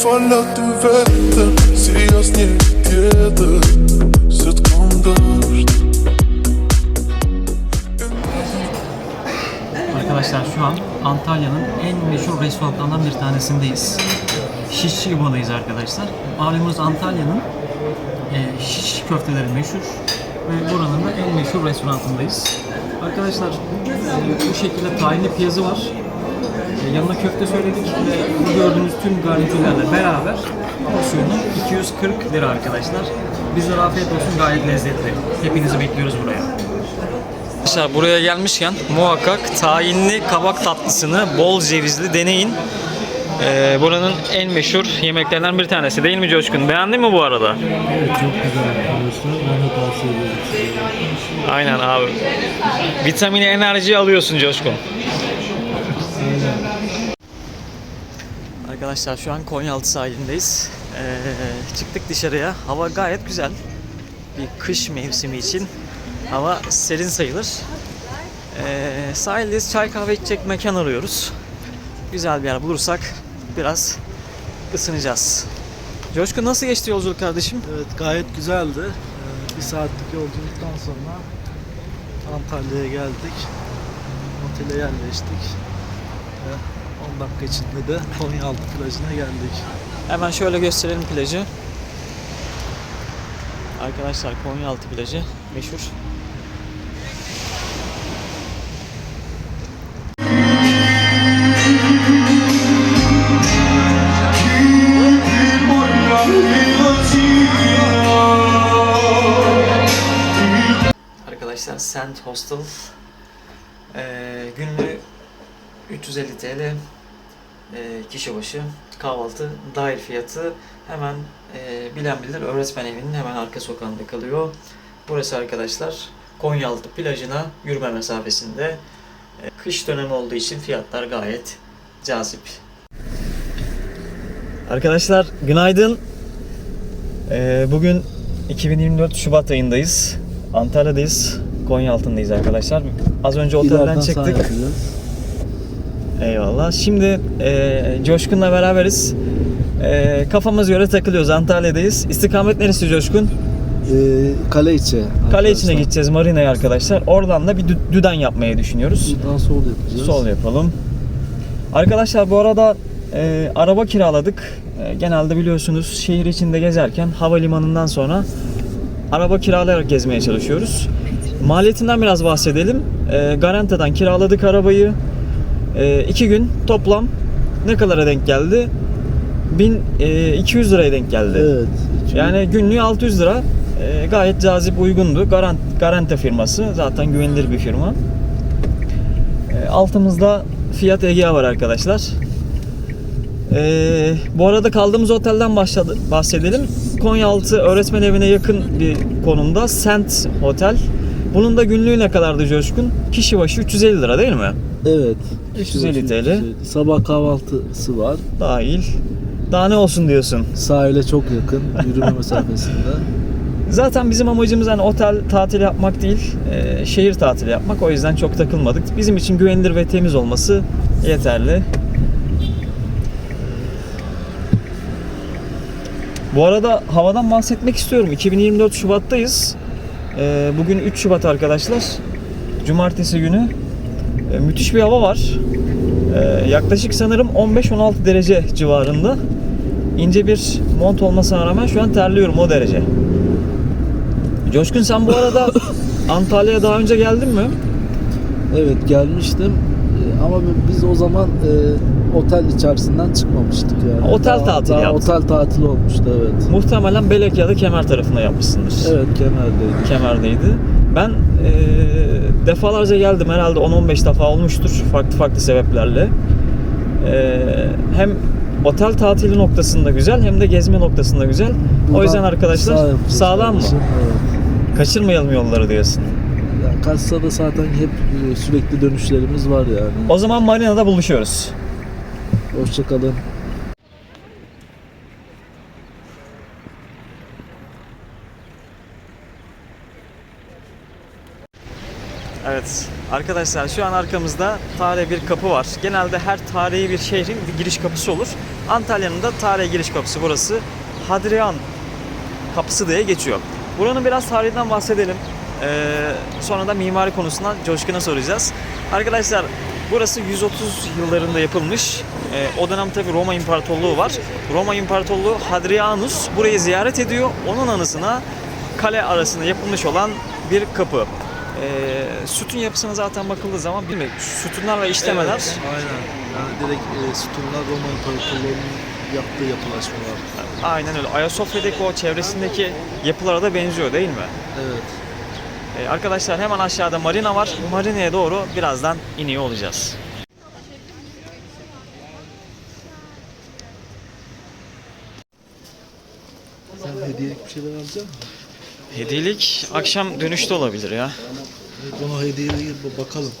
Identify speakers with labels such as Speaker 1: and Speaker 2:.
Speaker 1: falla du vet Сейчас не где-то Светком дождь
Speaker 2: Arkadaşlar şu an Antalya'nın en meşhur restoranlarından bir tanesindeyiz. Şişçi İbo'dayız arkadaşlar. Malumunuz Antalya'nın e, şiş köfteleri meşhur ve buranın da en meşhur restoranındayız. Arkadaşlar e, bu şekilde tahinli piyazı var. E, yanına köfte söyledik ve bu gördüğünüz tüm garnitürlerle beraber porsiyonu 240 lira arkadaşlar. Bizlere afiyet olsun gayet lezzetli. Hepinizi bekliyoruz buraya. Arkadaşlar buraya gelmişken muhakkak tahinli kabak tatlısını bol cevizli deneyin. Ee, buranın en meşhur yemeklerinden bir tanesi değil mi Coşkun? Beğendin mi bu arada?
Speaker 3: Evet çok güzel arkadaşlar. Ben de tavsiye ederim.
Speaker 2: Aynen abi. Vitamini enerji alıyorsun Coşkun. Arkadaşlar şu an Konyaaltı sahilindeyiz. Ee, çıktık dışarıya. Hava gayet güzel. Bir kış mevsimi için hava serin sayılır. Ee, sahildeyiz. Çay kahve içecek mekan arıyoruz. Güzel bir yer bulursak biraz ısınacağız. Coşkun nasıl geçti yolculuk kardeşim?
Speaker 3: Evet gayet güzeldi. Ee, Bir saatlik yolculuktan sonra Antalya'ya geldik. Otele yerleştik. 10 dakika içinde de Konyaaltı plajına geldik.
Speaker 2: Hemen şöyle gösterelim plajı. Arkadaşlar Konyaaltı plajı meşhur. Arkadaşlar Sand Hostel eee günlüğü 350 TL e, kişi başı kahvaltı dahil fiyatı hemen e, bilen bilir öğretmen evinin hemen arka sokağında kalıyor. Burası arkadaşlar Konyaaltı plajına yürüme mesafesinde. E, kış dönemi olduğu için fiyatlar gayet cazip. Arkadaşlar günaydın. E, bugün 2024 Şubat ayındayız. Antalya'dayız. Konyaaltı'ndayız arkadaşlar. Az önce otelden
Speaker 3: İleriden
Speaker 2: çıktık. Eyvallah. Şimdi e, Coşkun'la beraberiz. E, kafamız göre takılıyoruz. Antalya'dayız. İstikamet neresi Coşkun?
Speaker 3: Ee, kale içi.
Speaker 2: Kale içine gideceğiz marinaya arkadaşlar. Oradan da bir dü- düden yapmayı düşünüyoruz.
Speaker 3: Buradan sol yapacağız.
Speaker 2: Sol yapalım. Arkadaşlar bu arada e, araba kiraladık. E, genelde biliyorsunuz şehir içinde gezerken havalimanından sonra araba kiralayarak gezmeye çalışıyoruz. Maliyetinden biraz bahsedelim. E, Garanta'dan kiraladık arabayı. E, iki gün toplam ne kadara denk geldi? 1200 liraya denk geldi.
Speaker 3: Evet.
Speaker 2: Yani günlüğü 600 lira. E, gayet cazip uygundu. Garant, Garante firması. Zaten güvenilir bir firma. E, altımızda Fiat Egea var arkadaşlar. E, bu arada kaldığımız otelden başladı, bahsedelim. Konyaaltı öğretmen evine yakın bir konumda Sent Hotel. Bunun da günlüğü ne kadardı Coşkun? Kişi başı 350 lira değil mi?
Speaker 3: Evet.
Speaker 2: 350 TL.
Speaker 3: Sabah kahvaltısı var.
Speaker 2: Dahil. Daha ne olsun diyorsun?
Speaker 3: Sahile çok yakın. Yürüme mesafesinde.
Speaker 2: Zaten bizim amacımız hani otel tatili yapmak değil, e, şehir tatili yapmak. O yüzden çok takılmadık. Bizim için güvenilir ve temiz olması yeterli. Bu arada havadan bahsetmek istiyorum. 2024 Şubat'tayız. E, bugün 3 Şubat arkadaşlar. Cumartesi günü. E, müthiş bir hava var. E, yaklaşık sanırım 15-16 derece civarında. İnce bir mont olmasına rağmen şu an terliyorum o derece. Coşkun sen bu arada Antalya'ya daha önce geldin mi?
Speaker 3: Evet gelmiştim. Ee, Ama biz o zaman e, otel içerisinden çıkmamıştık yani.
Speaker 2: Otel tatili
Speaker 3: daha
Speaker 2: yaptın.
Speaker 3: Otel tatili olmuştu evet.
Speaker 2: Muhtemelen Belek ya da Kemer tarafında yapmışsındır.
Speaker 3: Evet Kemer'deydik.
Speaker 2: Kemer'deydi. Ben e, defalarca geldim herhalde 10-15 defa olmuştur farklı farklı sebeplerle. E, hem otel tatili noktasında güzel hem de gezme noktasında güzel. o
Speaker 3: Buradan
Speaker 2: yüzden arkadaşlar
Speaker 3: sağ
Speaker 2: sağlam mı?
Speaker 3: Evet.
Speaker 2: Kaçırmayalım yolları diyorsun.
Speaker 3: Yani Kassa'da zaten hep sürekli dönüşlerimiz var yani.
Speaker 2: O zaman marinada buluşuyoruz.
Speaker 3: Hoşçakalın.
Speaker 2: Evet arkadaşlar şu an arkamızda tarihi bir kapı var. Genelde her tarihi bir şehrin bir giriş kapısı olur. Antalya'nın da tarihi giriş kapısı burası. Hadrian kapısı diye geçiyor. Buranın biraz tarihinden bahsedelim. Ee, sonra da mimari konusundan Coşkun'a soracağız. Arkadaşlar burası 130 yıllarında yapılmış. Ee, o dönem tabi Roma İmparatorluğu var. Roma İmparatorluğu Hadrianus burayı ziyaret ediyor. Onun anısına kale arasında yapılmış olan bir kapı. Ee, sütun yapısına zaten bakıldığı zaman bilmiyorum. Sütunlar ve işlemeler
Speaker 3: Evet, aynen. Yani direkt e, sütunlar Roma İmparatorluğu'nun yaptığı yapılaşmalar.
Speaker 2: aynen öyle. Ayasofya'daki o çevresindeki yapılara da benziyor değil mi?
Speaker 3: Evet.
Speaker 2: Ee, arkadaşlar hemen aşağıda marina var. Marina'ya doğru birazdan iniyor olacağız.
Speaker 3: Sen hediyelik bir şeyler alacak mısın?
Speaker 2: Hediyelik akşam dönüşte olabilir ya.
Speaker 3: Ona hediyeli bakalım.